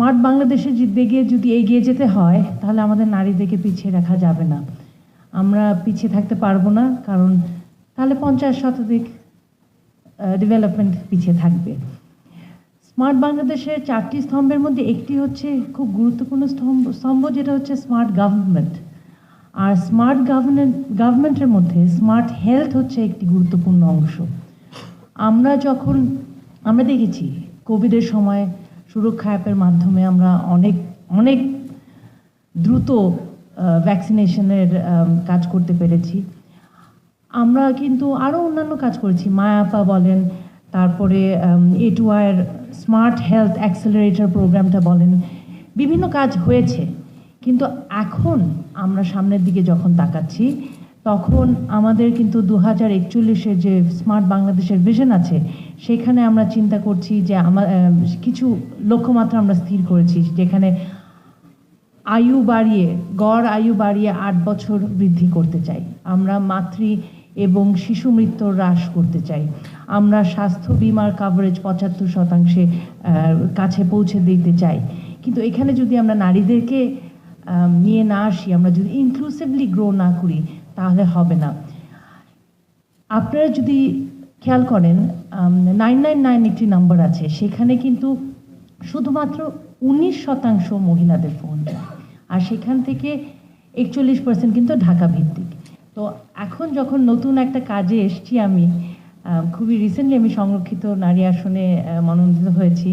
Smart বাংলাদেশে দিকে যদি এগিয়ে যেতে হয়, তাহলে আমাদের নারীদেরকে পিছিয়ে রাখা যাবে না। আমরা পিছিয়ে থাকতে পারব না, কারণ তাহলে পঞ্চাশ শতাধিক ডেভেলপমেন্ট পিছিয়ে থাকবে। স্মার্ট বাংলাদেশের চারটি স্তম্ভের মধ্যে একটি হচ্ছে খুব গুরুত্বপূর্ণ স্তম্ভ স্তম্ভ যেটা হচ্ছে স্মার্ট গভর্নমেন্ট। আর স্মার্ট গভর্নমেন্ট, গভর্নমেন্টের মধ্যে স্মার্ট হেলথ হচ্ছে একটি গুরুত্বপূর্ণ অংশ। আমরা যখন, আমরা দেখেছি কোভিডের সময় সুরক্ষা অ্যাপের মাধ্যমে আমরা অনেক অনেক দ্রুত ভ্যাকসিনেশনের কাজ করতে পেরেছি। আমরা কিন্তু আরও অন্যান্য কাজ করেছি। মায়াপা বলেন, তারপরে এ টু আয়ের স্মার্ট হেলথ অ্যাক্সেলারেটর প্রোগ্রামটা বলেন, বিভিন্ন কাজ হয়েছে। কিন্তু এখন আমরা সামনের দিকে যখন তাকাচ্ছি তখন আমাদের কিন্তু দু হাজার একচল্লিশের যে স্মার্ট বাংলাদেশের ভিশন আছে, সেখানে আমরা চিন্তা করছি যে আমার কিছু লক্ষ্যমাত্রা আমরা স্থির করেছি, যেখানে আয়ু বাড়িয়ে, গড় আয়ু বাড়িয়ে আট বছর বৃদ্ধি করতে চাই। আমরা মাতৃ এবং শিশু মৃত্যু হ্রাস করতে চাই। আমরা স্বাস্থ্য বিমার কাভারেজ পঁচাত্তর শতাংশে কাছে পৌঁছে দিতে চাই। কিন্তু এখানে যদি আমরা নারীদেরকে নিয়ে না আসি, আমরা যদি ইনক্লুসিভলি গ্রো না করি তাহলে হবে না। আপনারা যদি খেয়াল করেন নাইন নাইন নাইন একটি নাম্বার আছে, সেখানে কিন্তু শুধুমাত্র উনিশ শতাংশ মহিলাদের ফোন যায়। আর সেখান থেকে একচল্লিশ পার্সেন্ট কিন্তু ঢাকা ভিত্তিক তো এখন যখন নতুন একটা কাজে এসছি আমি খুবই রিসেন্টলি আমি সংরক্ষিত নারী আসনে মনোনীত হয়েছি।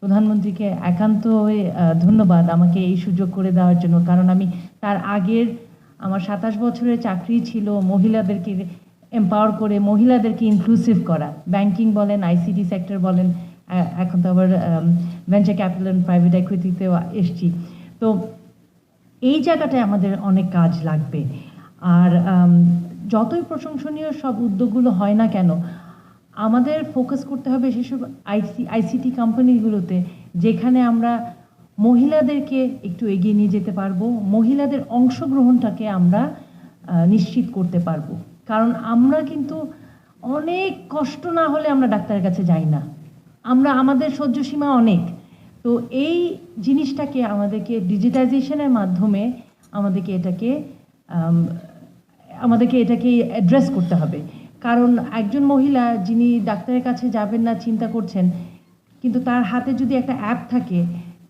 প্রধানমন্ত্রীকে একান্ত ধন্যবাদ আমাকে এই সুযোগ করে দেওয়ার জন্য, কারণ আমি তার আগের আমার সাতাশ বছরের চাকরি ছিল, মহিলাদেরকে এম্পাওয়ার করে মহিলাদেরকে ইনক্লুসিভ করা। ব্যাংকিং বলেন আইসিটি সেক্টর বলেন এখন তো আবার ভেঞ্চার ক্যাপিটাল অ্যান্ড প্রাইভেট ইকুইটিতেও এসছি। তো এই জায়গাটায় আমাদের অনেক কাজ লাগবে। আর যতই প্রশংসনীয় সব উদ্যোগগুলো হয় না কেন, আমাদের ফোকাস করতে হবে সেসব আইসি আইসিটি কোম্পানিগুলোতে যেখানে আমরা মহিলাদেরকে একটু এগিয়ে নিয়ে যেতে পারব, মহিলাদের অংশগ্রহণটাকে আমরা নিশ্চিত করতে পারব। কারণ আমরা কিন্তু অনেক কষ্ট না হলে আমরা ডাক্তারের কাছে যাই না। আমরা, আমাদের সহ্য সীমা অনেক। তো এই জিনিসটাকে আমাদেরকে ডিজিটাইজেশনের মাধ্যমে আমাদেরকে এটাকে আমাদেরকে এটাকে অ্যাড্রেস করতে হবে। কারণ একজন মহিলা যিনি ডাক্তারের কাছে যাবেন না, চিন্তা করছেন, কিন্তু তার হাতে যদি একটা অ্যাপ থাকে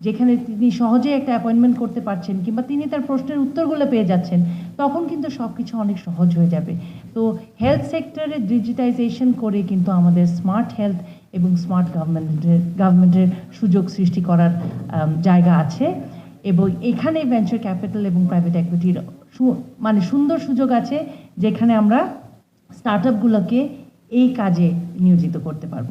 যেখানে তিনি সহজে একটা অ্যাপয়েন্টমেন্ট করতে পারছেন কিংবা তিনি তার প্রশ্নের উত্তরগুলো পেয়ে যাচ্ছেন, তখন কিন্তু সব কিছু অনেক সহজ হয়ে যাবে। তো হেলথ সেক্টরে ডিজিটাইজেশন করে কিন্তু আমাদের স্মার্ট হেলথ এবং স্মার্ট গভর্নমেন্টের গভর্নমেন্টের সুযোগ সৃষ্টি করার জায়গা আছে। এবং এখানে ভেঞ্চার ক্যাপিটাল এবং প্রাইভেট ইকুইটির মানে সুন্দর সুযোগ আছে, যেখানে আমরা স্টার্ট এই কাজে নিয়োজিত করতে পারব।